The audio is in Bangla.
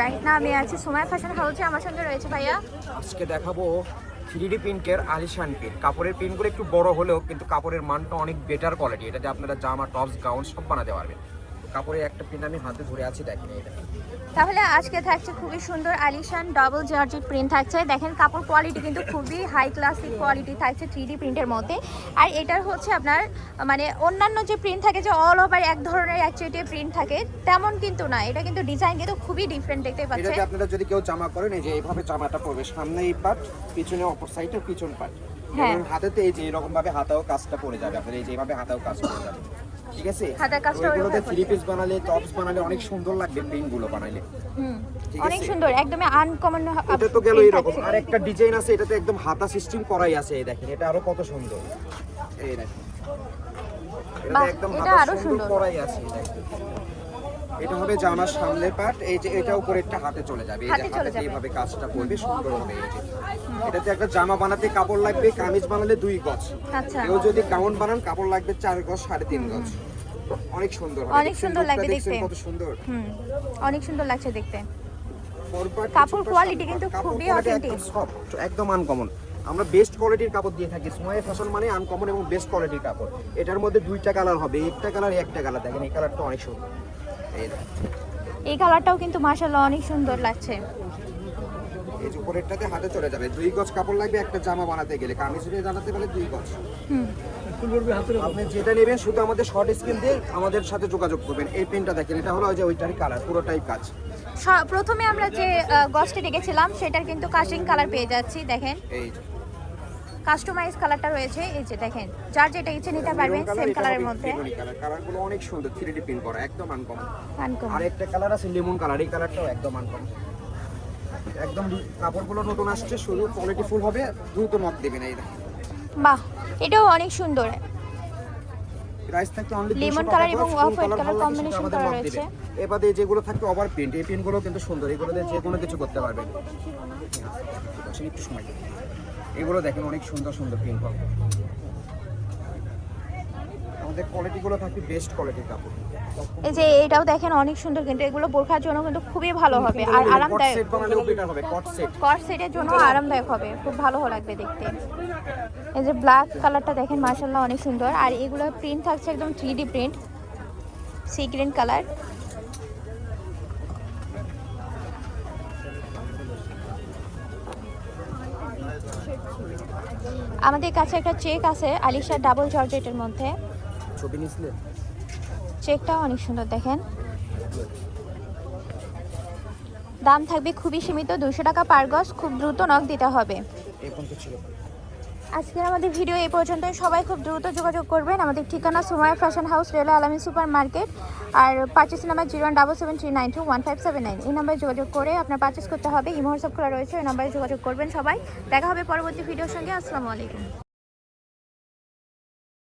রাইট না আমি আছি সময় ফ্যাশন হাউসে আমার সঙ্গে রয়েছে ভাইয়া। আজকে দেখাবো থ্রি ডি প্রিন্টের আলিশান প্রিন্ট কাপড়ের প্রিন্টগুলো একটু বড় হলেও কিন্তু কাপড়ের মানটা অনেক বেটার কোয়ালিটি এটাতে আপনারা জামা টপস গাউন সব বানাতে পারবেন। কাপড়ের একটা প্রিন্ট আমি হাতে ধরে আছি দেখেন এটা তাহলে আজকে থাকছে খুবই সুন্দর আলিশান ডাবল জর্জেট প্রিন্ট থাকছে। দেখেন কাপড় কোয়ালিটি কিন্তু খুবই হাই ক্লাসিক কোয়ালিটি থাকছে থ্রি ডি প্রিন্টের মধ্যে। আর এটার হচ্ছে আপনার মানে অন্যান্য যে প্রিন্ট থাকে যে অল ওভার এক ধরনের অ্যাকচুয়ালি প্রিন্ট থাকে তেমন কিন্তু না। এটা কিন্তু ডিজাইন কিন্তু খুবই ডিফারেন্ট দেখতে পাচ্ছেন। আপনারা যদি কেউ জামা করেন এই যে এইভাবে জামাটা পড়বে সামনে এই পার্ট পিছনে অপর সাইডে পিছন পার্ট হ্যাঁ। হাতেতে এই যে এরকম ভাবে হাতাও কাজটা পড়ে যাবে আপনার এই যে এইভাবে হাতাও কাজ পড়ে যাবে ঠিক আছে? হাতার কাজটা ওইগুলোতে থ্রি পিস বানালে টপস বানালে অনেক সুন্দর লাগবে প্রিন্টগুলো বানাইলে হুম অনেক সুন্দর আনকমন এটা তো গেল এরকম। আর একটা ডিজাইন আছে এটাতে একদম হাতা সিস্টেম করাই আছে এই দেখেন এটা আরও কত সুন্দর। এই দেখেন। একদম এটা আরও সুন্দর। করাই আছে এটা হবে জামার সামনের পার্ট এই যে এটা উপরে একটা হাতে চলে যাবে এই যে হাতে। এইভাবে কাজটা করবে সুন্দর হবে এই যে। এটাতে একটা জামা বানাতে কাপড় লাগবে কামিজ বানালে দুই গজ। আচ্ছা। কেউ যদি গাউন বানান কাপড় লাগবে চার গজ সাড়ে তিন গজ। অনেক সুন্দর অনেক সুন্দর লাগবে দেখতে। কত সুন্দর? হুম অনেক সুন্দর লাগছে দেখতে। কাপড় সব- কিন্তু খুবই authentic। একদম আনকমন আমরা বেস্ট কোয়ালিটির কাপড় দিয়ে থাকি। স্ময়ে ফ্যাশন মানে আনকমন এবং বেস্ট কোয়ালিটির কাপড়। এটার মধ্যে দুইটা কালার হবে একটা কালার একটা কালার দেখেন এই কালারটা অনেক সুন্দর। এই এই কালারটাও কিন্তু মাশাআল্লাহ অনেক সুন্দর লাগছে। এই যে উপরেরটাতে হাতে চলে যাবে। দুই গজ কাপড় লাগবে একটা জামা বানাতে গেলে। কামিজ দিয়ে জানাতে দুই গজ। আপনি যেটা নেবেন শুধু আমাদের শর্ট স্ক্রিন দিয়ে আমাদের সাথে যোগাযোগ করবেন। এই পেনটা দেখেন এটা হলো যে ওইটারই কালার পুরোটাই কাজ। প্রথমে আমরা যে গসটি দেখেছিলাম সেটার কিন্তু কাস্টিং কালার পেয়ে যাচ্ছি দেখেন। এই কাস্টমাইজ কালারটা রয়েছে এই যে দেখেন। যার যেটা ইচ্ছে নিতে পারবেন সেম কালারের মধ্যে। কালার কালারগুলো অনেক সুন্দর থ্রি ডি প্রিন্ট করা একদম আনকমন আনকমন আর একটা কালার আছে লেমন কালার এই কালারটাও একদম আনকমন একদম কাপড়গুলো নতুন আসছে শুধু কোয়ালিটি ফুল হবে দ্রুত নক দেবেন এই দেখেন। বাহ এটাও অনেক সুন্দর। প্রাইস থাকতে অনলি এবং করা রয়েছে। এবারে যেগুলো থাকবে ওভার প্রিন্ট এই প্রিন্টগুলো কিন্তু সুন্দর এগুলো দিয়ে যে কোনো কিছু করতে পারবেন। বসেন একটু সময় এগুলো দেখেন অনেক সুন্দর সুন্দর প্রিন্ট হবে। আমাদের কোয়ালিটিগুলো থাকবে বেস্ট কোয়ালিটির কাপড়। এই যে এটাও দেখেন অনেক সুন্দর কিন্তু এগুলো বোরখার জন্য কিন্তু খুবই ভালো হবে। আর আরামদায়ক সেট বানালেও বেটার হবে কট সেট কট সেটের জন্য আরামদায়ক হবে খুব ভালো লাগবে দেখতে। এই যে ব্ল্যাক কালারটা দেখেন মার্শাল্লাহ অনেক সুন্দর। আর এগুলো প্রিন্ট থাকছে একদম three D print sea green colour আমাদের কাছে একটা চেক আছে আলিশা ডাবল জর্জেটের মধ্যে। ছবি নিছিলেন চেকটাও অনেক সুন্দর দেখেন। দাম থাকবে খুবই সীমিত দুশো টাকা পার গজ খুব দ্রুত নখ দিতে হবে। পর্যন্ত আজকের আমাদের ভিডিও এই পর্যন্তই। সবাই খুব দ্রুত যোগাযোগ করবেন। আমাদের ঠিকানা সুমায়া ফ্যাশন হাউস রেলা আলামী সুপার মার্কেট আর purchase number zero one double seven three nine two one five seven nine এই নাম্বারে যোগাযোগ করে আপনার পার্চেস করতে হবে। সব খোলা রয়েছে ওই নাম্বারে যোগাযোগ করবেন সবাই। দেখা হবে পরবর্তী ভিডিওর সঙ্গে। আসসালামু আলাইকুম।